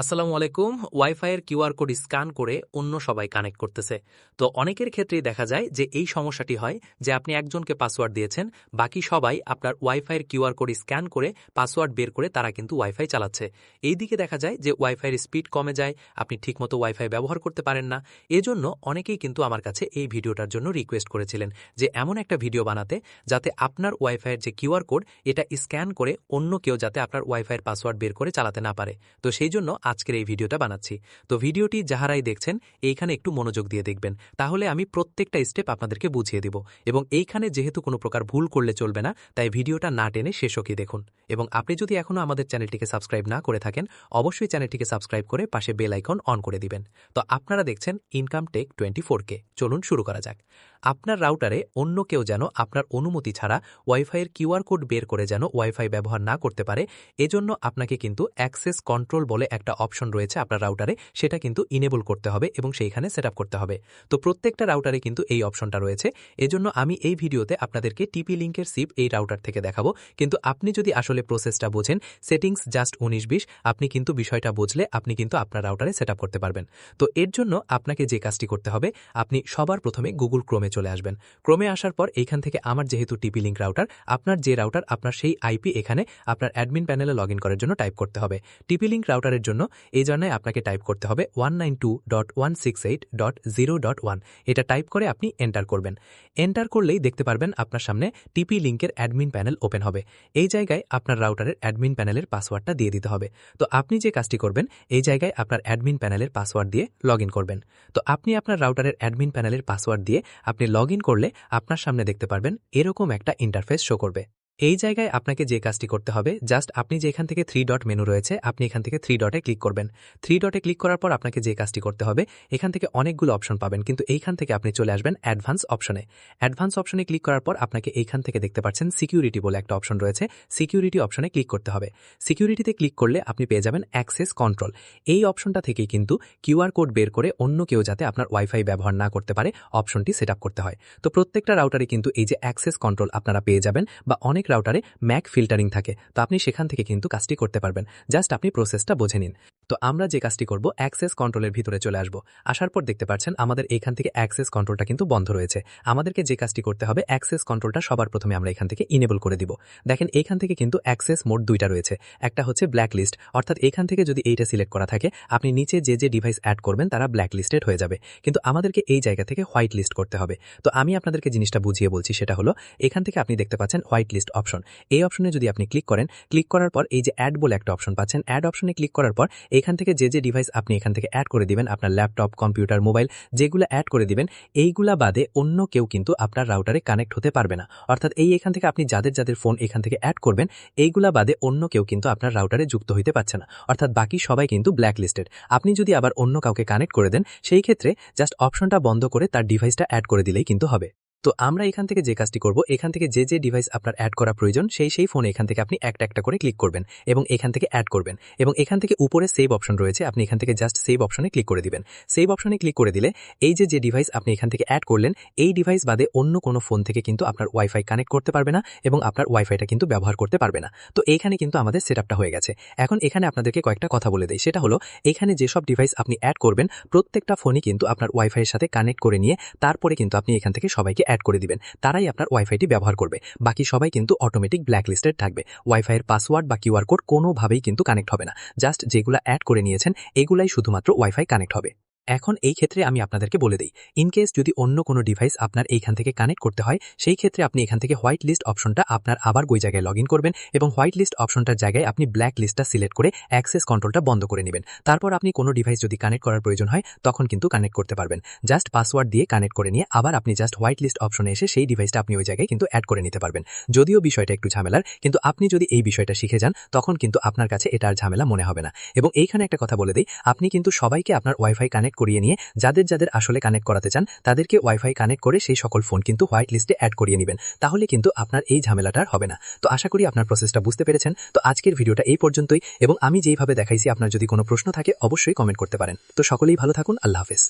আসসালামু আলাইকুম। ওয়াইফাইয়ের QR code scan করে অন্য সবাই কানেক্ট করতেছে। তো অনেকের ক্ষেত্রেই দেখা যায় যে এই সমস্যাটি হয় যে আপনি একজনকে পাসওয়ার্ড দিয়েছেন, বাকি সবাই আপনার ওয়াইফাইয়ের কিউআর কোড স্ক্যান করে পাসওয়ার্ড বের করে তারা কিন্তু ওয়াইফাই চালাচ্ছে। এই দিকে দেখা যায় যে ওয়াইফাইয়ের স্পিড কমে যায়, আপনি ঠিকমতো ওয়াইফাই ব্যবহার করতে পারেন না। এজন্য অনেকেই কিন্তু আমার কাছে এই ভিডিওটার জন্য রিকোয়েস্ট করেছিলেন যে এমন একটা ভিডিও বানাতে যাতে আপনার ওয়াইফাইয়ের যে কিউআর কোড, এটা স্ক্যান করে অন্য কেউ যাতে আপনার ওয়াইফাইয়ের পাসওয়ার্ড বের করে চালাতে না পারে। তো সেই জন্য আজকের এই ভিডিওটা বানাচ্ছি। তো ভিডিওটি যাহারাই দেখছেন, এইখানে একটু মনোযোগ দিয়ে দেখবেন। তাহলে আমি প্রত্যেকটা স্টেপ আপনাদেরকে বুঝিয়ে দিব। এবং এইখানে যেহেতু কোনো প্রকার ভুল করলে চলবে না, তাই ভিডিওটা না টেনে শেষ দেখুন। এবং আপনি যদি এখনও আমাদের চ্যানেলটিকে সাবস্ক্রাইব না করে থাকেন, অবশ্যই চ্যানেলটিকে সাবস্ক্রাইব করে পাশে বেল আইকন অন করে দিবেন। তো আপনারা দেখছেন ইনকাম টেক টোয়েন্টি কে চলুন শুরু করা যাক। আপনার রাউটারে অন্য কেউ যেন আপনার অনুমতি ছাড়া ওয়াইফাইয়ের কিউআর কোড বের করে যেন ওয়াইফাই ব্যবহার না করতে পারে, এজন্য আপনাকে কিন্তু অ্যাক্সেস কন্ট্রোল বলে একটা অপশন রয়েছে আপনার রাউটারে সেটা কিন্তু ইনেবল করতে হবে এবং সেইখানে সেট করতে হবে। তো প্রত্যেকটা রাউটারে কিন্তু এই অপশনটা রয়েছে। এজন্য আমি এই ভিডিওতে আপনাদেরকে টিপি লিঙ্কের সিপ এই রাউটার থেকে দেখাবো। কিন্তু আপনি যদি আসলে প্রসেসটা বোঝেন সেটিংস জাস্ট উনিশ বিশ, আপনি কিন্তু বিষয়টা বুঝলে আপনি কিন্তু আপনার রাউটারে সেট করতে পারবেন। তো এর জন্য আপনাকে যে কাজটি করতে হবে, আপনি সবার প্রথমে গুগল ক্রোমে চলে আসবেন। ক্রোমে আসার পর এইখান থেকে আমার যেহেতু টিপি লিঙ্ক রাউটার আপনার যে রাউটার আপনার সেই আইপি এখানে আপনার অ্যাডমিন প্যানেলে লগ করার জন্য টাইপ করতে হবে। টিপি লিঙ্ক রাউটারের জন্য এই জন্য আপনাকে টাইপ করতে হবে one nine two dot one six eight dot zero dot one এটা টাইপ করে আপনি এন্টার করবেন। এন্টার করলেই দেখতে পারবেন আপনার সামনে টিপি লিঙ্কের অ্যাডমিন প্যানেল ওপেন হবে। এই জায়গায় আপনার রাউটারের অ্যাডমিন প্যানেলের পাসওয়ার্ডটা দিয়ে দিতে হবে। তো আপনি যে কাজটি করবেন, এই জায়গায় আপনার অ্যাডমিন প্যানেলের পাসওয়ার্ড দিয়ে লগ করবেন। তো আপনি আপনার রাউটারের অ্যাডমিন প্যানেলের পাসওয়ার্ড দিয়ে আপনি লগ করলে আপনার সামনে দেখতে পারবেন এরকম একটা ইন্টারফেস শো করবে। এই জায়গায় আপনাকে যে কাজটি করতে হবে, জাস্ট আপনি যে এখান থেকে থ্রি ডট মেনু রয়েছে, আপনি এখান থেকে থ্রি ডটে ক্লিক করবেন। থ্রি ডটে ক্লিক করার পর আপনাকে যে কাজটি করতে হবে, এখান থেকে অনেকগুলো অপশন পাবেন, কিন্তু এইখান থেকে আপনি চলে আসবেন অ্যাডভান্স অপশনে অ্যাডভান্স অপশনে ক্লিক করার পর আপনাকে এইখান থেকে দেখতে পাচ্ছেন সিকিউরিটি বলে একটা অপশন রয়েছে সিকিউরিটি অপশনে ক্লিক করতে হবে। সিকিউরিটিতে ক্লিক করলে আপনি পেয়ে যাবেন অ্যাক্সেস কন্ট্রোল এই অপশনটা থেকেই কিন্তু কিউআর কোড বের করে অন্য কেউ যাতে আপনার ওয়াইফাই ব্যবহার না করতে পারে অপশনটি সেট করতে হয়। তো প্রত্যেকটা রাউটারে কিন্তু এই যে অ্যাক্সেস কন্ট্রোল আপনারা পেয়ে যাবেন, বা অনেক রাউটারে ম্যাক ফিল্টারিং থাকে। তো আপনি সেখান থেকে কিন্তু কাজটি করতে পারবেন। জাস্ট আপনি প্রসেসটা বোঝে নিন। তো আমরা যে কাজটি করব অ্যাক্সেস কন্ট্রোলের ভিতরে চলে আসব। আসার পর দেখতে পাচ্ছেন, আমাদের এখান থেকে অ্যাক্সেস কন্ট্রোলটা কিন্তু বন্ধ রয়েছে। আমাদেরকে যে কাজটি করতে হবে অ্যাক্সেস কন্ট্রোলটা সবার প্রথমে আমরা এখান থেকে ইনেবল করে দিব। দেখেন, এখান থেকে কিন্তু অ্যাক্সেস মোড দুইটা রয়েছে। একটা হচ্ছে ব্ল্যাক লিস্ট অর্থাৎ এখান থেকে যদি এইটা সিলেক্ট করা থাকে, আপনি নিচে যে যে ডিভাইস অ্যাড করবেন, তারা ব্ল্যাক লিস্টেড হয়ে যাবে। কিন্তু আমাদেরকে এই জায়গা থেকে হোয়াইট লিস্ট করতে হবে। তো আমি আপনাদেরকে জিনিসটা বুঝিয়ে বলছি, সেটা হলো, এখান থেকে আপনি দেখতে পাচ্ছেন হোয়াইট লিস্ট অপশন এই অপশনে যদি আপনি ক্লিক করেন ক্লিক করার পর এই যে অ্যাড বলে একটা অপশন পাচ্ছেন অ্যাড অপশনে ক্লিক করার পর এখান থেকে যে যে ডিভাইস আপনি এখান থেকে অ্যাড করে দিবেন, আপনার ল্যাপটপ কম্পিউটার মোবাইল যেগুলো অ্যাড করে দিবেন, এইগুলা বাদে অন্য কেউ কিন্তু আপনার রাউটারে কানেক্ট হতে পারবে না। অর্থাৎ এই এখান থেকে আপনি যাদের যাদের ফোন এখান থেকে অ্যাড করবেন, এইগুলা বাদে অন্য কেউ কিন্তু আপনার রাউটারে যুক্ত হইতে পারছে না। অর্থাৎ বাকি সবাই কিন্তু ব্ল্যাক লিস্টেড আপনি যদি আবার অন্য কাউকে কানেক্ট করে দেন, সেই ক্ষেত্রে জাস্ট অপশনটা বন্ধ করে তার ডিভাইসটা অ্যাড করে দিলেই কিন্তু হবে। তো আমরা এখান থেকে যে কাজটি করব, এখান থেকে যে যে ডিভাইস আপনার অ্যাড করা প্রয়োজন, সেই সেই ফোনে এখান থেকে আপনি একটা একটা করে ক্লিক করবেন এবং এখান থেকে অ্যাড করবেন এবং এখান থেকে উপরে সেভ অপশন রয়েছে, আপনি এখান থেকে জাস্ট সেভ অপশনে ক্লিক করে দিবেন। সেভ অপশনে ক্লিক করে দিলে এই যে যে ডিভাইস আপনি এখান থেকে অ্যাড করলেন, এই ডিভাইস বাদে অন্য কোনো ফোন থেকে কিন্তু আপনার ওয়াইফাই কানেক্ট করতে পারবে না এবং আপনার ওয়াইফাইটা কিন্তু ব্যবহার করতে পারবে না। তো এইখানে কিন্তু আমাদের সেট হয়ে গেছে। এখন এখানে আপনাদেরকে কয়েকটা কথা বলে দেয় সেটা হলো, এখানে যেসব ডিভাইস আপনি অ্যাড করবেন, প্রত্যেকটা ফোনই কিন্তু আপনার ওয়াইফাইয়ের সাথে কানেক্ট করে নিয়ে তারপরে কিন্তু আপনি এখান থেকে সবাইকে অ্যাড করে দিবেন। তারাই আপনার ওয়াইফাইটি ব্যবহার করবে। বাকি সবাই কিন্তু অটোমেটিক ব্ল্যাক লিস্টেড থাকবে ওয়াইফাইয়ের পাসওয়ার্ড বা কিউআর কোড কোনোভাবেই কিন্তু কানেক্ট হবে না। জাস্ট যেগুলো অ্যাড করে নিয়েছেন, এগুলাই শুধুমাত্র ওয়াইফাই কানেক্ট হবে। এখন এই ক্ষেত্রে আমি আপনাদেরকে বলে দিই ইনকেস যদি অন্য কোনো ডিভাইস আপনার এইখান থেকে কানেক্ট করতে হয়, সেই ক্ষেত্রে আপনি এখান থেকে হোয়াইট লিস্ট অপশনটা আপনার আবার ওই জায়গায় লগ করবেন এবং হোয়াইট লিস্ট অপশনটার জায়গায় আপনি ব্ল্যাক লিস্টটা সিলেক্ট করে অ্যাক্সেস কন্ট্রোলটা বন্ধ করে নেবেন। তারপর আপনি কোনো ডিভাইস যদি কানেক্ট করার প্রয়োজন হয়, তখন কিন্তু কানেক্ট করতে পারবেন। জাস্ট পাসওয়ার্ড দিয়ে কানেক্ট করে নিয়ে আবার আপনি জাস্ট হোয়াইট লিস্ট অপশনে এসে সেই ডিভাইসটা আপনি ওই জায়গায় কিন্তু অ্যাড করে নিতে পারবেন। যদিও বিষয়টা একটু ঝামেলার, কিন্তু আপনি যদি এই বিষয়টা শিখে যান, তখন কিন্তু আপনার কাছে এটা আর ঝামেলা মনে হবে না। এবং এইখানে একটা কথা বলে দিই, আপনি কিন্তু সবাইকে আপনার ওয়াইফাই কানেক্ট করিয়ে নিয়ে যাদের যাদের আসলে কানেক্ট করাতে চান, তাদেরকে ওয়াইফাই কানেক্ট করে সেই সকল ফোন কিন্তু হোয়াইট লিস্টে অ্যাড করিয়ে নেবেন। তাহলে কিন্তু আপনার এই ঝামেলাটা আর হবে না। তো আশা করি আপনার প্রসেসটা বুঝতে পেরেছেন। তো আজকের ভিডিওটা এই পর্যন্তই এবং আমি যেইভাবে দেখাইছি, আপনার যদি কোনো প্রশ্ন থাকে, অবশ্যই কমেন্ট করতে পারেন। তো সকলেই ভালো থাকুন, আল্লাহ হাফেজ।